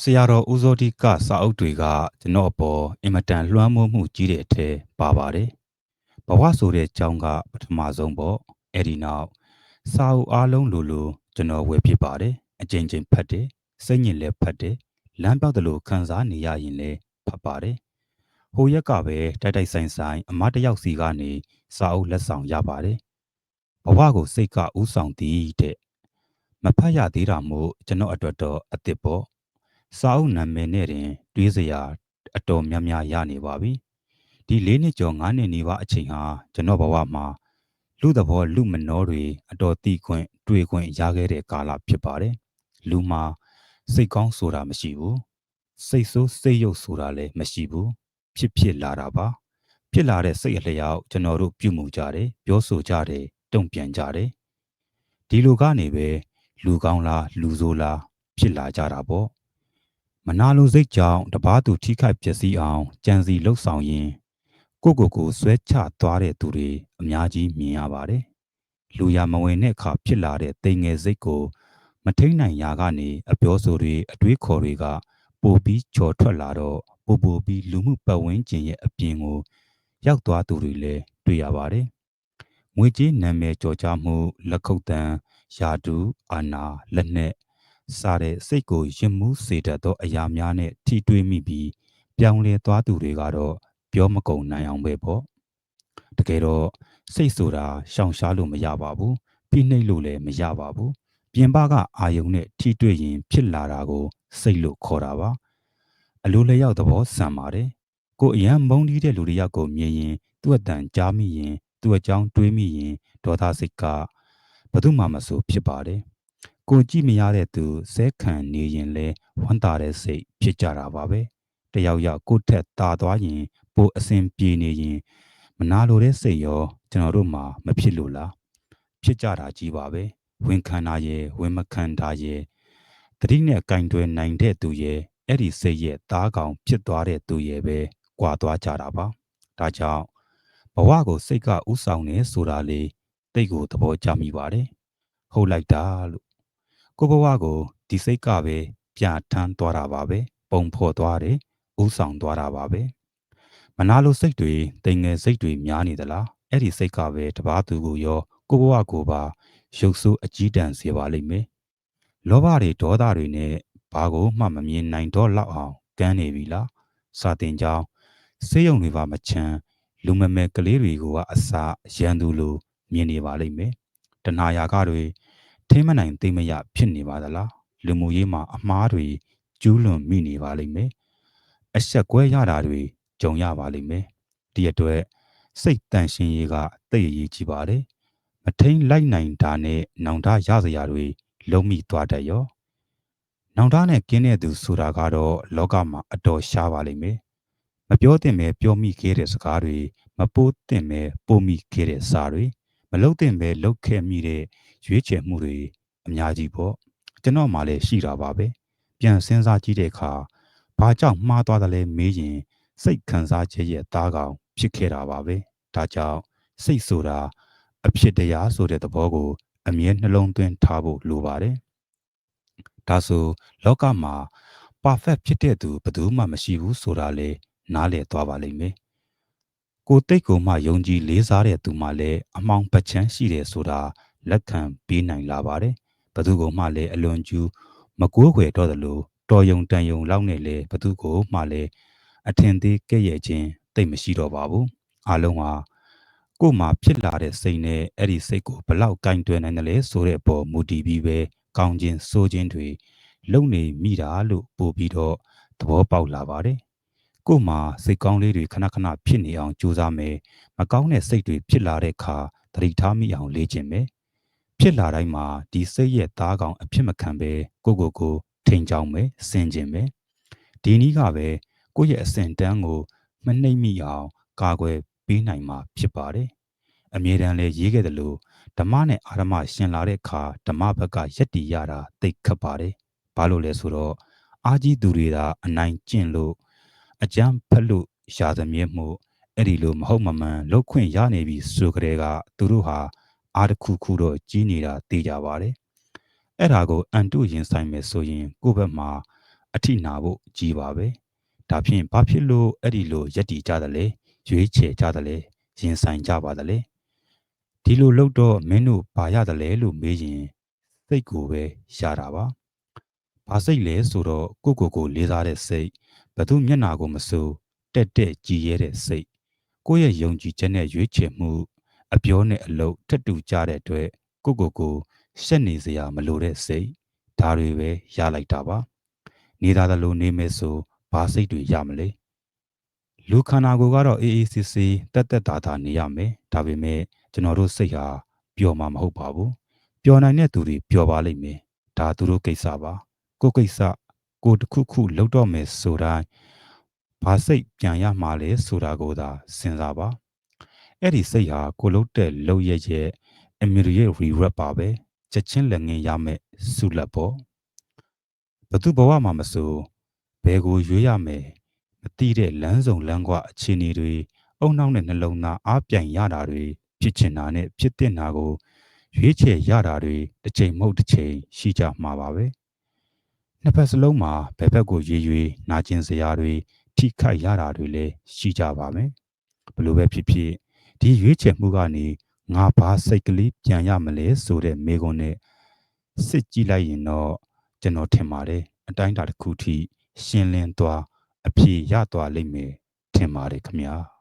ဆရာတော်ဦးဇောတိကစာအုပ်တွေကကျွန်တော်အပေါ်အင်မတန်လွှမ်းမိုးမှုကြီးတဲ့အထက်ပါပါတယ်။ဘဝဆိုတဲ့ကြောင်းကပထမဆုံးပေါ့။အဲ့ဒီနောက်စာအုပ်အားလုံးလိုလိုကျွန်တော်ဝယ်ဖြစ်ပါတယ်။အချိန်ချင်းဖတ်တယ်။စိတ်ညစ်လည်းဖတ်တယ်။လမ်းပြောက်တယ်လို့ခံစားနေရရင်လည်းဖတ်ပါတယ်။ဟိုရက်ကပဲတိုက်တိုက်ဆိုင်ဆိုင်အမတ်တယောက်စီကနေစာအုပ်လက်ဆောင်ရပါတယ်။ဘဝကိုစိတ်ကဥဆောင်သည်တဲ့မဖတ်ရသေးတာမို့ကျွန်တော်အတွက်တော့အစ်စ်ပေါ့ စာအုပ်နာမည်နဲ့တင်တွေးစရာအတော်များများရနေပါပြီဒီ၄နှစ်ကျော်၅နှစ်နီးပါးအချိန်ဟာကျွန်တော်ဘဝမှာလူသဘောလူမနှောတွေအတော်တီးခွင့်တွေ့ခွင့်ရခဲ့တဲ့ကာလဖြစ်ပါတယ်လူမှာစိတ်ကောင်းဆိုတာမရှိဘူးစိတ်ဆိုးစိတ်ယုတ်ဆိုတာလည်းမရှိဘူးဖြစ်ဖြစ်လာတာပါဖြစ်လာတဲ့စိတ်အလျောက်ကျွန်တော်တို့ပြုမှုကြတယ်ပြောဆိုကြတယ်တုံ့ပြန်ကြတယ်ဒီလိုကနေပဲလူကောင်းလားလူဆိုးလားဖြစ်လာကြတာပေါ့ မနာလိုစိတ်ကြောင့်တပားသူထိခိုက်ပျက်စီးအောင်ကြံစီလှုပ်ဆောင်ရင်ကိုကိုကိုဆွဲချသွားတဲ့သူတွေအများကြီးမြင်ရပါတယ်။လူရမဝင်တဲ့အခါဖြစ်လာတဲ့တိမ်ငယ်စိတ်ကို မထိန်နိုင်ရာကနေအပြောဆိုတွေအတွေးခေါ်တွေက ပိုပြီးချော်ထွက်လာတော့ပိုပိုပြီးလူမှုပတ်ဝန်းကျင်ရဲ့အပြင်ကို ရောက်သွားသူတွေလည်းတွေ့ရပါတယ်။ငွေကြေးနာမည်ကြော်ကြားမှုလက်ခုပ်တန်ယာတူအာနာလက်နဲ့ စတဲ့စိတ်ကိုရင်မှုစေတတ်သောအရာများနဲ့ထိတွေ့မိပြီးပြောင်းလဲသွားသူတွေကတော့ပြောမကုန်နိုင်အောင်ပဲပေါ့တကယ်တော့စိတ်ဆိုတာရှောင်ရှားလို့မရပါဘူးဖိနှိပ်လို့လည်းမရပါဘူးပြင်ပကအာယုံနဲ့ထိတွေ့ရင် ဖြစ်လာတာကို စိတ်လို့ခေါ်တာပါအလိုလျောက်သဘောဆန်ပါတယ်ကိုအရန်မုန်းတီးတဲ့လူတွေရောက်ကိုမြင်ရင် သူ့အတန်ကြားမိရင် သူ့အကြောင်းတွေးမိရင်ဒေါသစိတ်ကဘယ်သူမှမဆိုဖြစ်ပါတယ် ကိုကြည့်မရတဲ့သူဇဲခံနေရင်လဲဝမ်းသာတဲ့စိတ်ဖြစ်ကြတာပါပဲတယောက်ယောက်ကိုယ့်ထက်တာသွားရင်ပိုအစဉ်ပြေနေရင်မနာလိုတဲ့စိတ်ရောကျွန်တော်တို့မှာမဖြစ်လို့လားဖြစ်ကြတာကြီးပါပဲဝင်ခံတာရဲ့ဝင်မခံတာရဲ့တတိနဲ့ကင်တွယ်နိုင်တဲ့သူရဲ့အဲ့ဒီစိတ်ရဲ့သားကောင်ဖြစ်သွားတဲ့သူရဲ့ပဲကွာသွားကြတာပါဒါကြောင့်ဘဝကိုစိတ်ကဥဆောင်နေဆိုတာလေတိတ်ကိုသဘောကျမိပါတယ်ဟုတ်လိုက်တာလို့ ကိုဘဝကိုဒီစိတ်ကပဲပြထမ်းသွားတာပါပဲပုံဖော်သွားတယ်ဥဆောင်သွားတာပါပဲမနာလိုစိတ်တွေတိမ်ငယ်စိတ်တွေများနေသလားအဲ့ဒီစိတ်ကပဲတပားသူကိုရော ကိုဘဝကိုပါရုပ်ဆိုးအကြီးတန်းစေပါလိမ့်မယ်လောဘတွေဒေါသတွေနဲ့ဘာကိုမှမမြင်နိုင်တော့လောက်အောင်ကန်းနေပြီလားစာတင်ကြောင်းစေးရုံတွေပါမချမ်းလူမမဲကလေးတွေကိုကအစာရန်သူလိုမြင်နေပါလိမ့်မယ်တဏှာယာကတွေ ထိမနိုင်သိမရဖြစ်နေပါသလားလူမှုရေးမှာအမားတွေကျူးလွန်မိနေပါလိမ့်မယ်အဆက်ကွဲရတာတွေကြုံရပါလိမ့်မယ်ဒီအတွက်စိတ်တန်ရှင်ရေးကတိတ်အရေးကြီးပါတယ်မထိန်လိုက်နိုင်တာနဲ့နောင်တရစရာတွေလုံးမိသွားတတ်ရောနောင်တနဲ့ကင်းတဲ့သူဆိုတာကတော့လောကမှာအတော်ရှားပါလိမ့်မယ်မပြောတင်ပဲပြောမိခဲ့တဲ့စကားတွေမပိုးတင်ပဲပို့မိခဲ့တဲ့စာတွေမလုတ်တင်ပဲလုတ်ခဲ့မိတဲ့ ရွေးချယ်မှုတွေအများကြီးပေါ့ကျွန်တော်မှလည်းရှိတာပါပဲပြန်စဉ်းစားကြည့်တဲ့အခါဘာကြောင့်မှားသွားတယ်လဲမေးရင်စိတ်ခံစားချက်ရဲ့သားကောင်ဖြစ်ခဲ့တာပါပဲဒါကြောင့်စိတ်ဆိုတာအဖြစ်တရားဆိုတဲ့သဘောကို အမြဲနှလုံးသွင်းထားဖို့လိုပါတယ်ဒါဆိုလောကမှာ perfect ဖြစ်တဲ့သူဘယ်သူမှမရှိဘူးဆိုတာလေနားလည်သွားပါလိမ့်မယ်ကိုတိတ်ကိုမှယုံကြည်လေးစားတဲ့သူမှလည်းအမောင်ပချမ်းရှိတယ်ဆိုတာ လက်ခံပေးနိုင်လာပါတယ်ဘသူကမှလည်းအလွန်ကျူးမကိုးခွေတော့တယ်လို့တော်ယုံတန်ယုံလောက်နဲ့လေဘသူကိုမှလည်းအထင်သေးကဲ့ရဲ့ခြင်းတိတ်မရှိတော့ပါဘူးအလုံးဟာကို့မှာဖြစ်လာတဲ့စိတ်နဲ့အဲ့ဒီစိတ်ကိုဘလောက်ကင်တွယ်နိုင်တယ်လဲဆိုတဲ့အပေါ်မူတည်ပြီးပဲကောင်းခြင်းဆိုးခြင်းတွေလုံနေမိတာလို့ပို့ပြီးတော့သဘောပေါက်လာပါတယ်ကို့မှာစိတ်ကောင်းလေးတွေခဏခဏဖြစ်နေအောင်ကြိုးစားမယ်မကောင်းတဲ့စိတ်တွေဖြစ်လာတဲ့အခါသတိထားမိအောင်လေ့ကျင့်မယ် ဖြစ်လာတိုင်းမှာဒီစိတ်ရဲ့သားကောင်အဖြစ်မခံပဲကိုကိုကိုထိန်ကြောင်းပဲစင်ကျင်ပဲဒီနည်းကပဲကိုယ့်ရဲ့အစဉ်တန်းကိုမနှိမ့်မိအောင်ကာကွယ်ပေးနိုင်မှာဖြစ်ပါတယ်အမြဲတမ်းလဲရေးခဲ့တယ်လို့ဓမ္မနဲ့အာရမရှင်လာတဲ့အခါဓမ္မဘက်ကယက်တီရတာသိခတ်ပါတယ်ဘာလို့လဲဆိုတော့အာကြီးသူတွေသာအနိုင်ကျင့်လို့အကြမ်းဖက်လို့ရှာသမြဲမှုအဲ့ဒီလိုမဟုတ်မမှန်လောက်ခွင့်ရနေပြီဆိုကြတဲ့ကသူတို့ဟာ အားတစ်ခုခုတော့ကြီးနေတာသိကြပါတယ်အဲ့ဒါကိုအန်တုရင်ဆိုင်မယ်ဆိုရင် ကိုယ့်ဘက်မှာအထိနာဖို့ကြီးပါပဲဒါဖြင့်ဘာဖြစ်လို့အဲ့ဒီလိုယက်တီကြတယ်လဲရွေးချယ်ကြတယ်လဲရင်ဆိုင်ကြပါတယ်လဲဒီလိုလုပ်တော့မင်းတို့ဘာရတယ်လဲလို့မေးရင်စိတ်ကိုပဲရတာပါဘာစိတ်လဲဆိုတော့ကိုကိုကိုလေးစားတဲ့စိတ်ဘသူမျက်နာကိုမစိုးတက်တက်ကြည်ရဲတဲ့စိတ်ကိုယ့်ရဲ့ယုံကြည်ချက်နဲ့ရွေးချယ်မှု အပြောနဲ့အလုပ်ထက်တူကြတဲ့အတွက်ကိုကိုကိုရှက်နေစရာမလိုတဲ့စိတ်ဒါတွေပဲရလိုက်တာပါနေသားသလိုနေမယ်ဆိုဘာစိတ်တွေရမလဲလူခန္ဓာကိုယ်ကတော့အေးအေးဆေးဆေးတက်တက်တာတာနေရမယ်ဒါပေမဲ့ကျွန်တော်တို့စိတ်ဟာပျော်မှာမဟုတ်ပါဘူးပျော်နိုင်တဲ့သူတွေပျော်ပါလိမ့်မယ်ဒါသူတို့ကိစ္စပါကိုယ်ကိစ္စကိုတစ်ခုခုလုပ်တော့မယ်ဆိုတိုင်းဘာစိတ်ပြန်ရမှာလဲဆိုတာကိုသာစဉ်းစားပါ အဲ့ဒီစိတ်ဟာကိုလုတ်တဲ့လုံရဲ့ရဲ့ immediate regret ပါပဲချက်ချင်းလက်ငင်းရမယ်ဆုလက်ပေါ့ဘသူဘဝမှာမစိုးဘယ်ကိုရွေးရမယ်မသိတဲ့လမ်းစုံလမ်းကွာအခြေအနေတွေအုံနောက်နဲ့နှလုံးသားအားပြိုင်ရတာတွေဖြစ်ချင်တာနဲ့ဖြစ်တဲ့နာကိုရွေးချယ်ရတာတွေတစ်ချိန်မဟုတ်တစ်ချိန်ရှိကြမှာပါပဲနှစ်ဖက်စလုံးမှာဘယ်ဘက်ကိုရွေးရွေးနာကျင်စရာတွေထိခိုက်ရတာတွေလည်းရှိကြပါမယ်ဘလို့ပဲဖြစ်ဖြစ် ဒီရွေးချယ်မှုကနေငါဘာစိတ်ကလေးပြန်ရမလဲဆိုတဲ့မေခွန်းနဲ့စစ်ကြည့်လိုက်ရင်တော့ကျွန်တော်ထင်ပါတယ်အတိုင်းအတာတစ်ခုထိရှင်းလင်းသွားအဖြေရသွားလိမ့်မယ်ထင်ပါတယ်ခမညာ